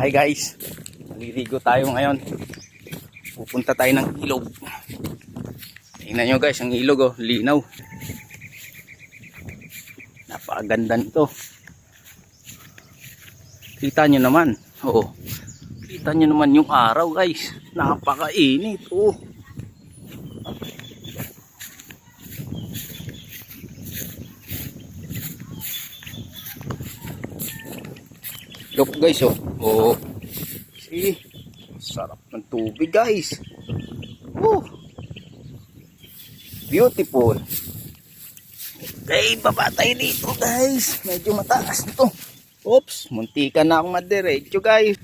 Hi guys, maliligo tayo ngayon. Pupunta tayo ng ilog. Tingnan nyo guys, ang ilog oh, linaw. Napakaganda nito. Kita nyo naman. Oo. Kita nyo naman yung araw guys. Napakainit. Oh. Look guys oh. Oh. See? Sarap ng tubig guys. Oh. Beautiful. Okay, baba tayo dito guys. Medyo mataas nito. Oops, muntikan na akong madiretso guys.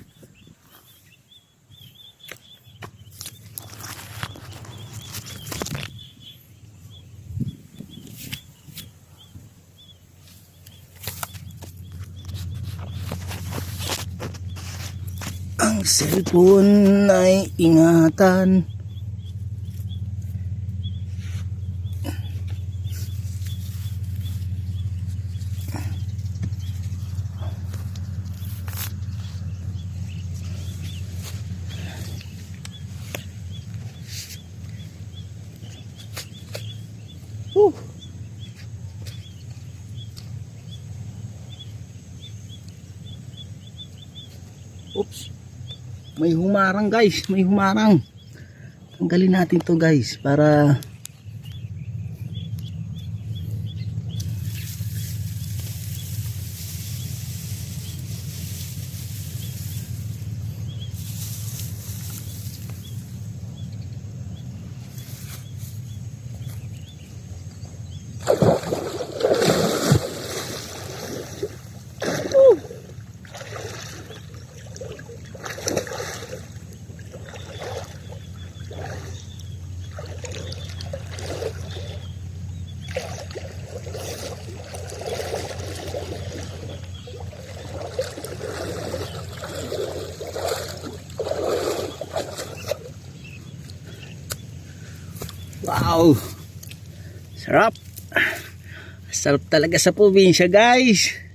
Ang cellphone ay ingatan. Whew. Oops. May humarang guys, may humarang. Tanggalin natin to guys para Wow! Sarap! Sarap talaga sa probinsya guys!